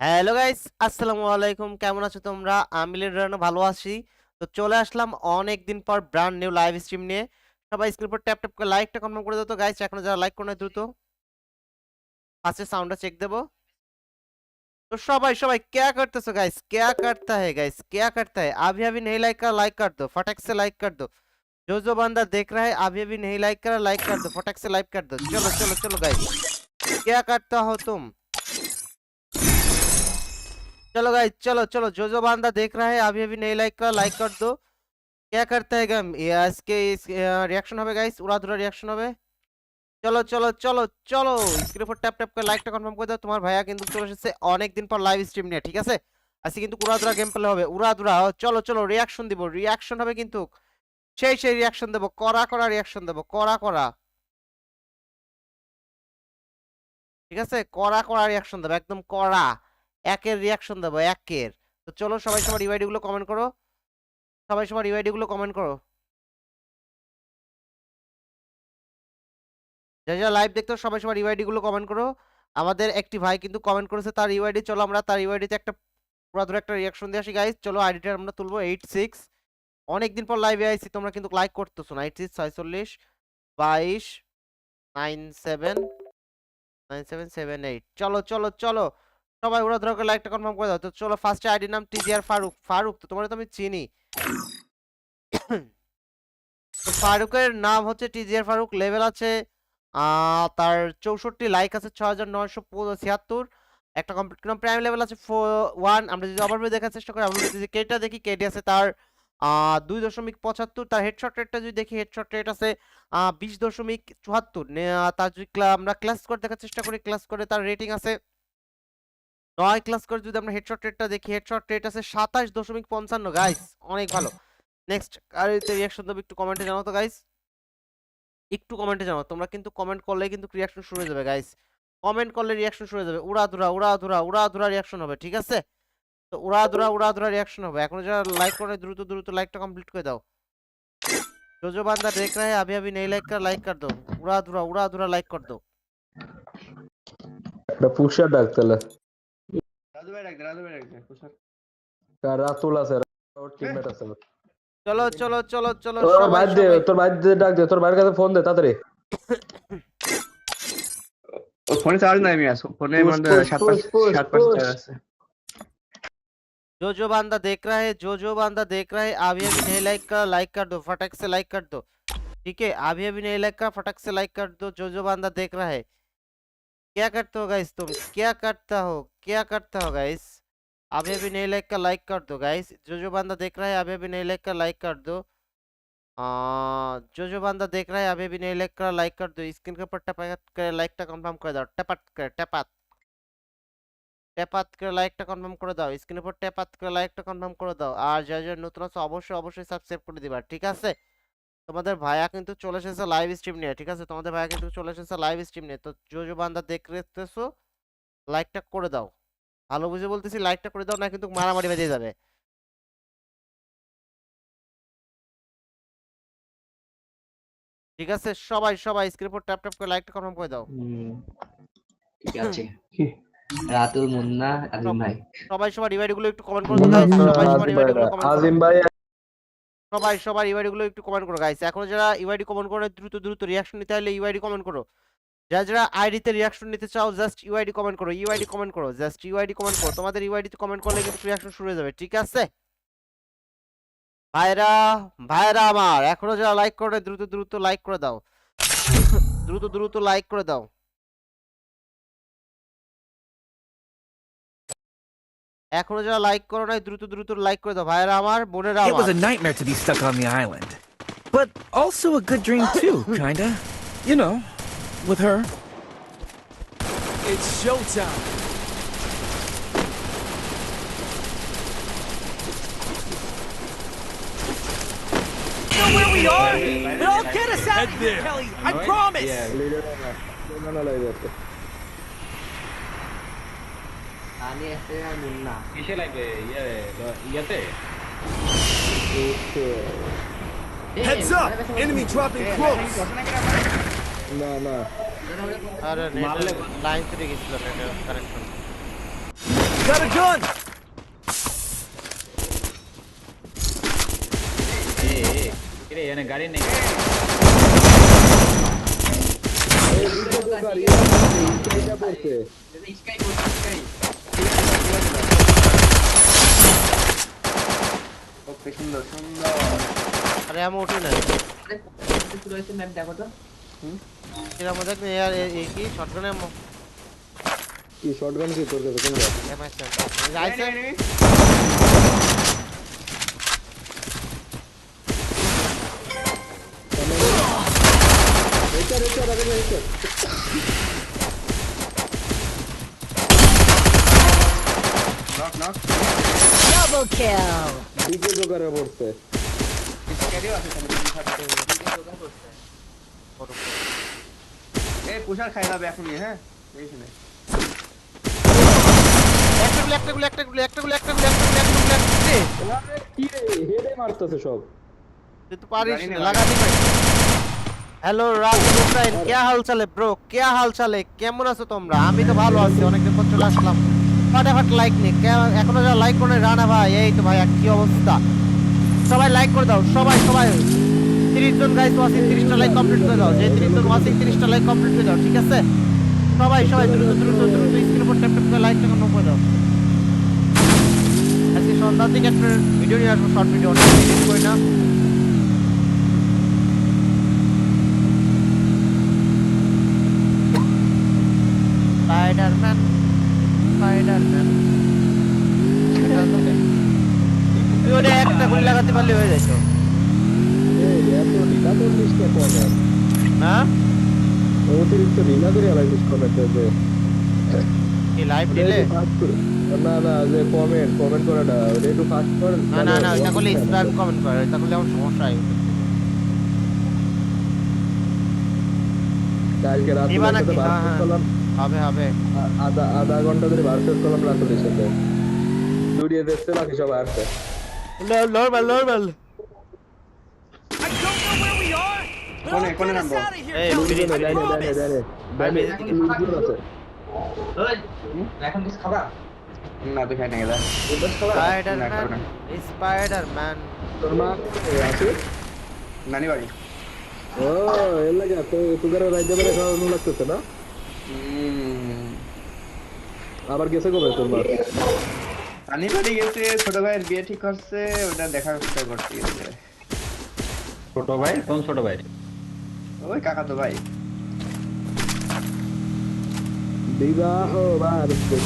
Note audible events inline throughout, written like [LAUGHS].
Hello guys আসসালামু আলাইকুম কেমন আছো তোমরা আমি লিডারানো ভালো আছি তো চলে আসলাম অনেক দিন পর ব্র্যান্ড নিউ লাইভ স্ট্রিম নিয়ে সবাই স্ক্রিন পর ট্যাপ ট্যাপ করে লাইকটা কনফার্ম করে দাও তো গাইস এখনো যারা লাইক করে নাই দ্রুত ফার্স্টে সাউন্ডটা চেক দেবো तो सबाई सबाई क्या करते हो गाइस क्या करता है गाइस क्या करता है अभी अभी नहीं लाइक करा लाइक कर दो फटक से लाइक कर दो जो जो बंदा देख रहा है अभी अभी नहीं लाइक करा लाइक कर दो फटक से लाइक कर दो चलो चलो चलो गाइस क्या करता हो तुम चलो गाइस चलो चलो जो जो बंदा देख रहा है अभी अभी नहीं लाइक करा लाइक कर दो क्या करता है गम ये इसके रिएक्शन হবে गाइस উড়া ধুরা রিয়াকশন হবে চলো চলো চলো চলো স্ক্রিন উপর ট্যাপ ট্যাপ করে লাইকটা কনফার্ম করে দাও তোমার ভাইয়া কিন্তু চলে এসেছে অনেক দিন পর লাইভ স্ট্রিম নিয়ে ঠিক আছে আজকে কিন্তু উড়াদুরা গেম প্লে হবে উড়াদুরা ও, চলো চলো রিয়াকশন দিব রিয়াকশন হবে কিন্তু সেই সেই রিয়াকশন দেবো কড়া কড়া রিয়াকশন দেবো কড়া কড়া ঠিক আছে কড়া কড়া রিয়াকশন দেবো একদম কড়া একের রিয়াকশন দেবো একের। তো চলো সবাই সবার রিওয়াইডি গুলো কমেন্ট করো। সবাই সবার রিওয়াইডি গুলো কমেন্ট করো। যারা যারা লাইভ দেখতো সবাই সবার ইউআইডি গুলো কমেন্ট করো। আমাদের একটি ভাই কিন্তু কমেন্ট করেছে তার ইউআইডি চলো আমরা তার ইউআইডিতে একটা পুরো ধরে একটা রিয়াকশন দিয়ে আসি গাইস চলো আইডিটা আমরা তুলবো এইট সিক্স অনেকদিন পর লাইভে আইছি তোমরা কিন্তু লাইক করতেছো না। এইট সিক্স ছয়চল্লিশ বাইশ nine seven nine seven seven eight চলো চলো চলো। সবাই ওরা ধরো লাইকটা কনফার্ম করে দাও। তো চলো ফার্স্টে আইডির নাম টিজিআর ফারুক ফারুক তো তোমার তো আমি চিনি। ফারুকের নাম হচ্ছে টিজিআর ফারুক লেভেল আছে তার চৌষট্টি লাইক আছে ছ হাজার নয়শো ছিয়াত্তর একটা কমপ্লিট করলাম প্রাইম লেভেল আছে ফো ওয়ান আমরা যদি আবার দেখার চেষ্টা করি, আমরা যদি কেটা দেখি কেডি আছে তার দুই দশমিক পঁচাত্তর। তার হেডশট রেটটা যদি দেখি হেডশট রেট আছে বিশ দশমিক চুয়াত্তর। তার যদি আমরা ক্লাস করে দেখার চেষ্টা করি ক্লাস করে তার রেটিং আছে নয় ক্লাস করে যদি আমরা হেডশট রেটটা দেখি হেডশট রেট আছে সাতাশ দশমিক পঞ্চান্ন গাইস অনেক ভালো নেক্সট আর রিয়াকশন দেবো একটু কমেন্টে জানাও তো গাইস একটু কমেন্টে জানাও তোমরা কিন্তু কমেন্ট করলে কিন্তু রিয়াকশন শুরু হয়ে যাবে গাইস কমেন্ট করলে রিয়াকশন শুরু হয়ে যাবে উড়া ধুরা উড়া ধুরা উড়া ধুরা রিয়াকশন হবে ঠিক আছে তো উড়া ধুরা উড়া ধুরা রিয়াকশন হবে এখন যারা লাইক করে দ্রুত দ্রুত লাইকটা কমপ্লিট করে দাও जो जो बंदा देख रहा है अभी अभी नहीं लाइक कर लाइक कर दो उड़ा धुरा उड़ा धुरा लाइक कर दो একটা পুষার ডাক তাহলে রাজু ভাই ডাকতে রাজু ভাই ডাকতে পোশাক কার রাতুল আছে ওর টিমমেট আছে ওর। चलो चलो चलो चलो তোর সবাই বাইর দে সবাই তোর বাইর দে ডাক দে তোর বাইরের কাছে ফোন দে তাড়াতাড়ি ও ফোনে চার্জ নাই মিয়া ফোনে Push, মধ্যে push, সাত push, push, সাত পার্সেন্ট push. চার্জ আছে जो जो बंदा देख रहा है जो जो बंदा देख रहा है अभी अभी नहीं लाइक कर लाइक कर दो फटक से लाइक कर दो ठीक है अभी अभी नहीं लाइक कर फटक से लाइक कर दो जो जो बंदा देख रहा है क्या करते हो गाइस तुम? क्या करता हो? क्या करता हो गाइस अभी भी नहीं लाइक का लाइक कर दो गाइस जो जो बंदा देख रहा है अभी भी नहीं लाइक का लाइक कर दो। आ, जो जो बंदा देख रहा है अभी भी नहीं लाइक का लाइक कर दो। स्क्रीन के ऊपर टपट कर लाइक टा कंफर्म कर दो। टपट कर टपत ট্যাপাত করে লাইকটা কনফার্ম করে দাও স্ক্রিনের উপর ট্যাপাত করে লাইকটা কনফার্ম করে দাও আর যা যা নতুন আছে অবশ্যই অবশ্যই সাবস্ক্রাইব করে দিবা ঠিক আছে তোমাদের ভাইয়া কিন্তু চলে এসেছে লাইভ স্ট্রিম নিয়ে ঠিক আছে? তোমাদের ভাইয়া কিন্তু চলে এসেছে লাইভ স্ট্রিম নিয়ে। তো যে যে বান্দা দেখতেছো লাইকটা করে দাও। ভালো বুঝে বলতেছি লাইকটা করে দাও না কিন্তু মারামারি বেজে যাবে। ঠিক আছে? সবাই সবাই স্ক্রিনের উপর ট্যাপ ট্যাপ করে লাইকটা কনফার্ম করে দাও। হুম, ঠিক [COUGHS] আছে। রাতুল মুন্না আজিম ভাই। সবাই সবার রিওয়ার্ডগুলো একটু কমেন্ট করে দাও। সবাই সবার আজিমগুলো কমেন্ট আজিম ভাই সবাই, সবার ইউআইডি গুলো একটু কমেন্ট করো গাইস এখন যারা ইউআইডি কমেন্ট করে দ্রুত দ্রুত রিয়াকশন নিতে হলে ইউআইডি কমেন্ট করো। যারা যারা আইডি তে রিয়াকশন নিতে চাও জাস্ট ইউআইডি কমেন্ট করো ইউআইডি কমেন্ট করো জাস্ট ইউআইডি কমেন্ট করো। তোমাদের ইউআইডি তে কমেন্ট করলে কিন্তু রিয়াকশন শুরু হয়ে যাবে, ঠিক আছে? ভাইরা ভাইরা আমার, এখনও যারা লাইক করে দ্রুত দ্রুত লাইক করে দাও। [LAUGHS] দ্রুত দ্রুত লাইক করে দাও। এখনো যারা লাইক করো নাই দ্রুত দ্রুত লাইক করে দাও ভাইরা আমার বোনেরা It was আমার a nightmare to be stuck on the island. But also a good dream, too, [LAUGHS] kinda. You know, with her. It's showtime. know where we are? They'll get us out of here, Kelly. I promise. Este, heads up! Enemy dropping close! No, no. Arre, line 3 is the. Got a gun! Hey, hey. Hey. Hey, ওকে সুন্দর সুন্দর আরে আমি উঠি না কিছু রয়েছে map দেখো তো। হুম? এরা মজা নেই আর এই কি? শটগানের কি শটগান কি তোর কাছে? কোন এমএস রাইসেল রেচার রেচার আগে রেচার knock knock. Double kill. Hello Raju Hussain কে হাল চালে? ব্রো কে হাল চালে? কেমন আছো তোমরা? আমি তো ভালো আছি অনেকদিন পর চলে আসলাম। ফটাফট লাইক নে। এখনও যারা লাইক করে রানা ভাই, এই তো ভাই কি অবস্থা? সবাই লাইক করে দাও, সবাই সবাই। তিরিশ জন গাইস ওয়াচিং তিরিশটা লাইক কমপ্লিট করে দাও। যে তিরিশ জন ওয়াচিং তিরিশটা লাইক কমপ্লিট করে দাও, ঠিক আছে? সবাই সবাই, দ্রুত দ্রুত দ্রুত স্ক্রিন উপর ট্যাপ ট্যাপ করে লাইক টাকা করে দাও। আজকে সন্ধ্যার দিকে একটা ভিডিও নিয়ে আসব শর্ট ভিডিও অনেক এডিট করি না। Spiderman Spiderman. তুই ওটা একটা গুলি লাগাতে পারলে হয়ে যেত এই এত ঢিলা তোর লিস্টে পড়ে অতিরিক্ত ঢিলা করে আলাইছিস কমেন্টে যে কি লাইভ দিলে? না না যে কমেন্ট কমেন্ট করাটা ওটা একটু ফাস্ট কর না না না ওইটা করলে স্প্যাম কমেন্ট করে ওইটা করলে আমার সমস্যা হয়। কালকে রাত দিবা নাকি? করলাম হবে হবে। আধা আধা ঘণ্টা ধরে ভার্সেস করলাম রাতুলের সাথে দুড়িয়ে দেখছে বাকি সবাই আসছে নর্মাল নর্মাল। কোনে কোনে নামবো? এই লুডি না নানি বাড়ি ও এলাকা তো তুগারে রাজ্যে বেড়ে খাওয়ানো লাগতেছে না? আবার গেছে কবে তোর মা নানি বাড়ি গেছে ছোট ভাইয়ের বিয়ে ঠিক করছে ওটা দেখার চেষ্টা করতে গেছে ছোট ভাই? কোন ছোট ভাই? ওই কাকা তো ভাই। বিবাহ বাড়ছে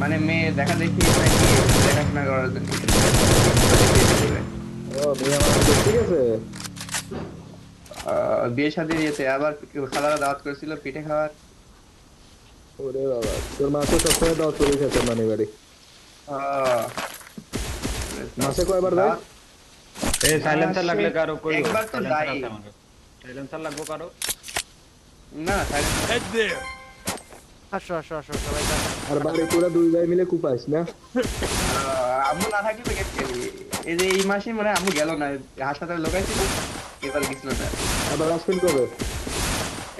মানে মেয়ে দেখা দেখি নাকি দেখাশোনা করার জন্য? ও মেয়ে আমার ঠিক আছে? আহ, বিয়ে শাদী দিয়েছে আবার খালারা দাওয়াত করেছিল পিঠে খাওয়ার। ওরে বাবা তোর মা তো সবসময় দাওয়াত করে খেতে নানি বাড়ি মাসে কয়বার যায় দাওয়াত- এ সাইলেন্সার লাগলে কারও কই একবার তো যাই। সাইলেন্সার লাগবো কারও না silent- Head there. আসো আসো আসো সবাই আর বাড়ি তোরা দুই ভাই মিলে কুপাইস না আম্মু না থাকলে তো এই যে এই মাসে মানে আম্মু গেল না হাসপাতালে লোকাইছিল এবার গেছিল না আবার আসবেন কবে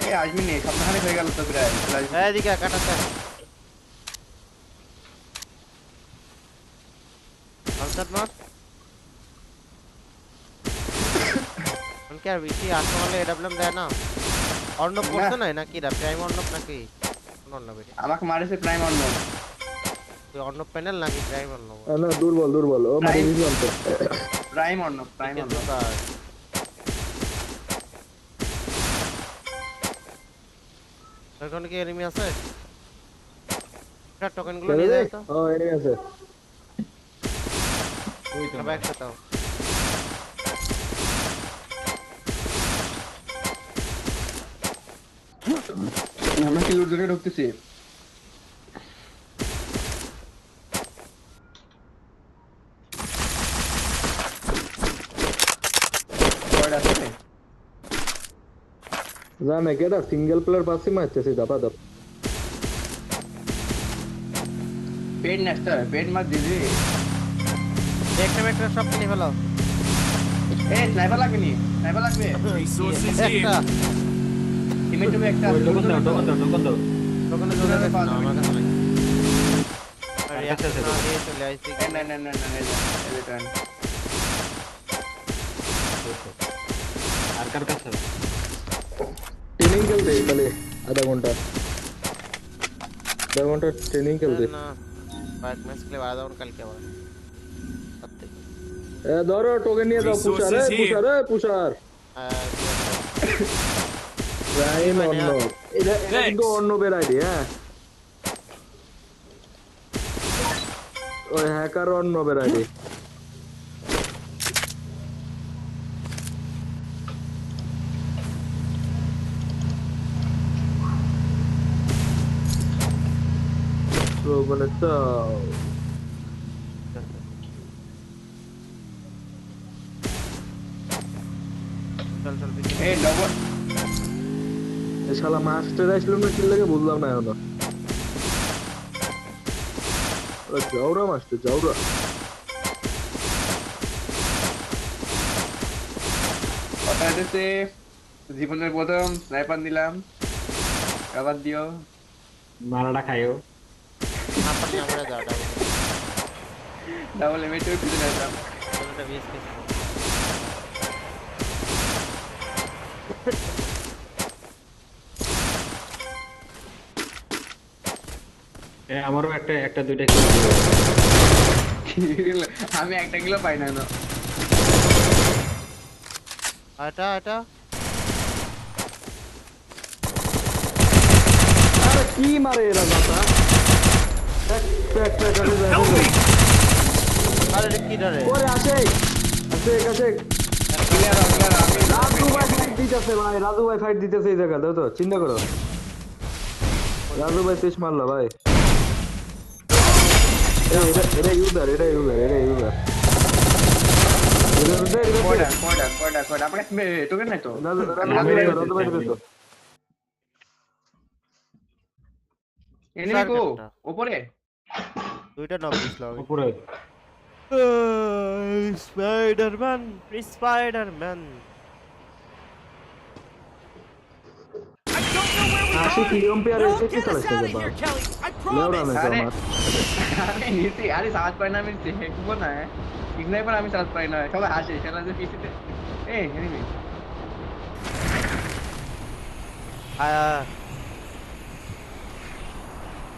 এই আসবি নি সপ্তাহখানেক হয়ে গেল তো প্রায় চলে এদিকে কাটাতে আনসার মার। আর বেশি আটকালে এডাব্লিউএম দেয় না? অর্ণব করছে না নাকি? রা প্রাইম অর্ণব নাকি? অর্ণব এটা। আমাকে মারেছে প্রাইম অন্য তুই অর্ণব প্যানেল নাকি প্রাইম অর্ণব? না দুর্বল দুর্বল। ও Prime. প্রাইম ওখানে কি এনিমি আছে? টোকেনগুলো নিয়ে যাও তো। ও এনিমি আছে। সবাই একসাথে দাও। আমরা কি লুট ঢুকতেছি? जाने के दा सिंगल प्लेयर पास ही मैच से दबा दब पेड़ नेक्स्ट है पेड़ मत दीजिए एक टाइम एक सब नहीं फैलाओ ए स्नाइपर लग नहीं स्नाइपर लग गए रिसोर्सेज ही टीमेट में एक टाइम टोकन दो टोकन दो टोकन दो टोकन दो मेरे पास हमारे पास नहीं अरे ऐसे से चले आई थी नहीं नहीं नहीं नहीं रिटर्न আর কার কাছে ট্রেনিং খেলতে তাহলে আধা ঘণ্টা আধা ঘণ্টা ট্রেনিং খেলতে না বাইক ম্যাচ খেলে আধা ঘণ্টা কালকে আবার রাত্রে। এ ধরো টোকেন নিয়ে যাও পুষার এ Resources here. পুষার এ পুষার আহ, প্রাইম অন্য এটা এটা কিন্তু Thanks. অন্য বেরাইডি হ্যাঁ ওই হ্যাকার তো মানে তো চল চল পিছনে। এই double, এই শালা মাস্টার আসলো না কি লাগে বুঝলাম না এখনও। ওরা যাওরা মাস্টার যাওরা কথা জীবনের প্রথম স্নাইপার নিলাম। আবার দিও। মারাটা খাইও। না পারলে আমরা যাও ডাবল ডাবল এমএটিও পিছনে আসলাম ডাবলটা বিএসকে এ আমারও একটা একটা দুইটা আমি একটা কিলো পাই না না এটা এটা আরে কি মারে এরা দাদা এক এক এক করে যায় আরে রে কি? ধরে ওরে আসে আসে আসে রাজু ভাই ফাইট দিতেছে ভাই রাজু ভাই ফাইট দিতেছে এই জায়গা দাও তো চিন্তা করো রাজু ভাই শেষ মারলো ভাই এটা ইউজার এটা ইউজার এটা ইউজার কয়টা কয়টা কয়টা কয়টা আপনার কাছে টোকেন নাই তো রাজু রাজু ভাই রাজু ভাই দিবে তো এনিমি কো একটা। উপরে দুইটা নক দিছিল উপরে স্পাইডারম্যান স্পাইডারম্যান আশি কিলোমিটার এসে কি Get us চালাচ্ছে out of বাবা here, Kelly! I লেওড়া promise! না আরে আমার? আমি নিচে আরে সাজ পাই না আমি দেখব না ইগনাইপার আমি সাজ পাই না সবাই হাসে সেটা যে পিছিতে এই enemy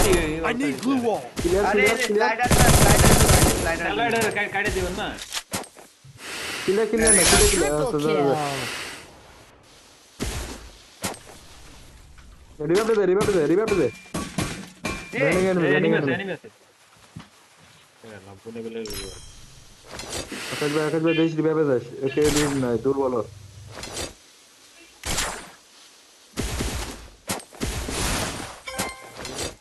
I need glue wall. Clear, clear, clear. Slider, slider, slider. Killer, killer, killer, killer. Revive the, revive the, revive the. Running enemy, running enemy. Akash ভাই আকাশ ভাই দেশ রিভাইভ দেশ একে দিন নাই দূর বলো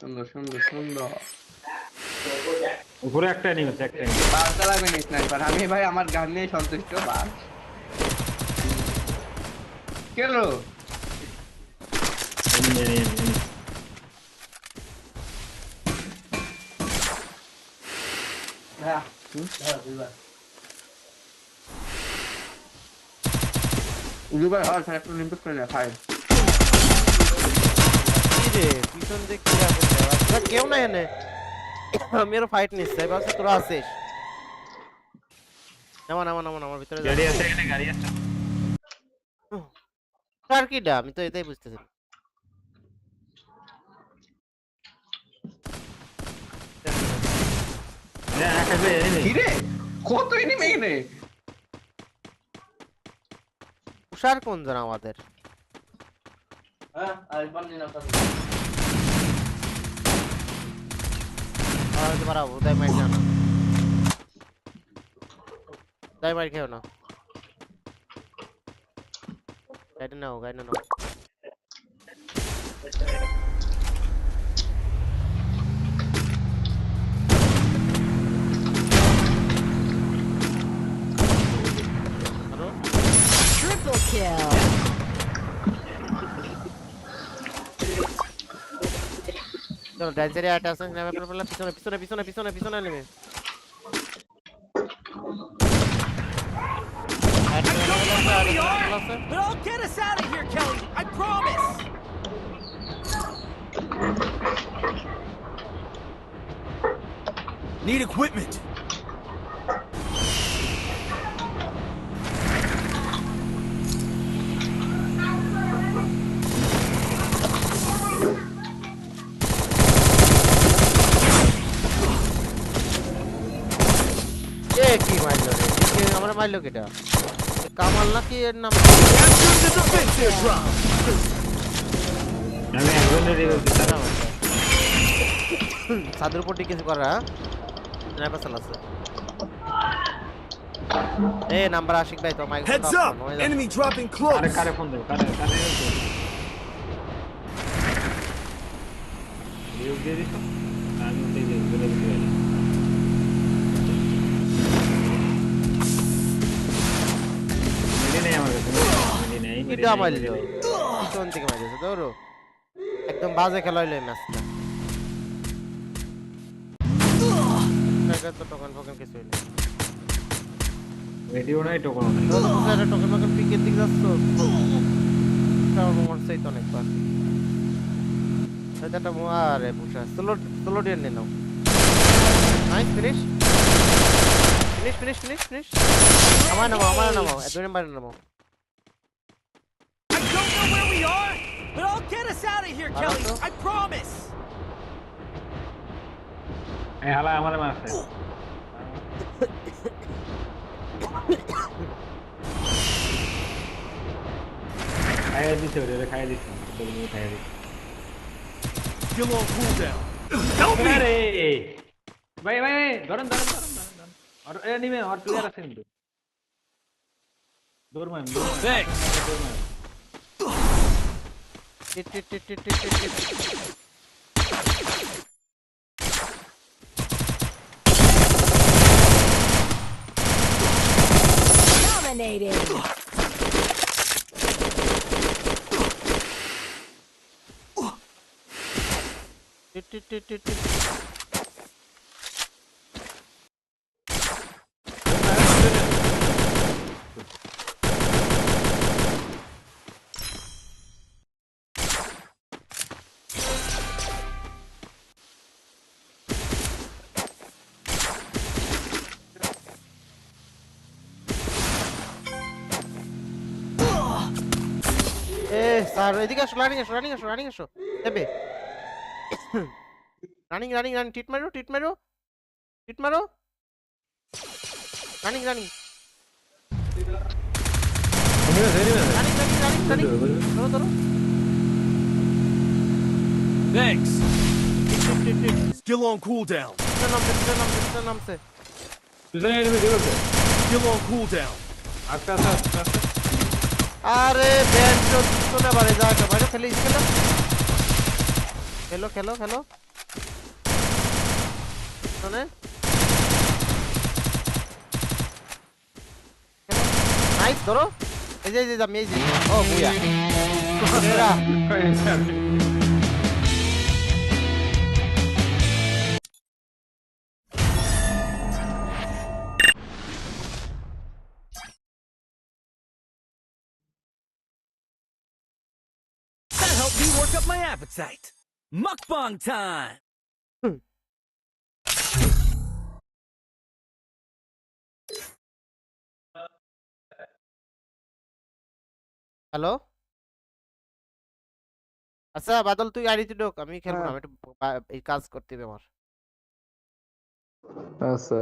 সুন্দর সুন্দর সুন্দর। উপরে একটা এনিমি আছে একটা enemy। বার্তা লাগবে না স্নাইপার আমি ভাই আমার গান নিয়ে সন্তুষ্ট বাস। কেলো Enemy, enemy, enemy। দুবার আর স্যার একটু নিম্পস করে না খাই পিছন দিক কি আপন তোরা কেউ নাই এনে আমি আরও ফাইট নিচ্ছি। এবার তোরা আছিস নামা নামা নামা আমার ভিতরে গাড়ি আছে এখানে গাড়ি আছে। কার কিডা আমি তো এটাই বুঝতেছি না। কত এনিমি এখানে তুষার কোন জন আমাদের? হ্যাঁ আরেকবার নিলাম তাহলে। আর হয়তো পারাবো তাই মাইর খেও না তাই মাইর খেও না গাইডে নাও গাইডে নাও আরও Triple kill. চলো ডাইসেরি আট আছে নেমে পড়ে পড়লে পিছনে পিছনে পিছনে পিছনে পিছনে নেমে আট নেমে পড়ে আছে, আট নেমে পড়ে আছে। But I'll get us out of here, Kelly. I promise. Need equipment. এ কি মারলো রে? কে আমরা মারলো কেটা? কামাল নাকি এর নাম. আমি একজনের রেগে উঠছি, তারা সাদের উপর কিছু করা স্নাইপার চালাচ্ছে এ নাম্বার আশিক ভাই তো mike Heads up! Enemy dropping close. কারে কারে ফোন দেবো? কারে কারে দিয়ে দিস নেই, মারলো পিছন থেকে মারছে ধরো একদম বাজে খেলা হইল এই ম্যাচটা। তো টোকেন ফোকেন কিছু হইল। নাই টোকনও নাই। টোকেন ফোকেন পিকের দিকে যাচ্ছ? তাও মরছেই তো অনেকবার। এটা আরে বুঝা স্লো স্লো ডিয়ার নিয়ে নাও। Nice finish finish finish finish finish আমার নামো আমার নামো দুই নাম্বার নামো। But I'll get us out of here, Kelly. Alonso? I promise. এই হালা আমার মারছে খাইয়া দিছে ওরে খাইয়া দিছে তোর খাইয়া দিছে Still on cooldown. আরে ভাই ভাই ভাই ধরেন ধরেন ধরেন ধরেন ধরেন আর এ নিমে আর প্লেয়ার আছে কিন্তু দৌড় মার Thanks. Dit, dit, dit, dit, dit, dit, dit. Dominated. Dit, dit, dit, dit, dit. Sir এদিকে আসো রানিং আসো রানিং আসো রানিং আসো। দেবে রানিং রানিং রানিং টিট মারো টিট মারো টিট মারো। Running running Thanks. Still on cooldown. Still on cooldown. আস্তে আস্তে আস্তে আস্তে আরে ব্যান তো বাড়ি যা কে বাইরে খেলে খেলো। খেলো খেলো খেলো। পিছনে নাইস ধরো। এই যে এই যে আমি এই যে। ও বুয়া। [LAUGHS] appetite. Mukbang time. হ্যালো আচ্ছা বাদল তুই গাড়িতে ঢোক আমি খেলব না আমি একটু এই কাজ করতে হবে আমার আচ্ছা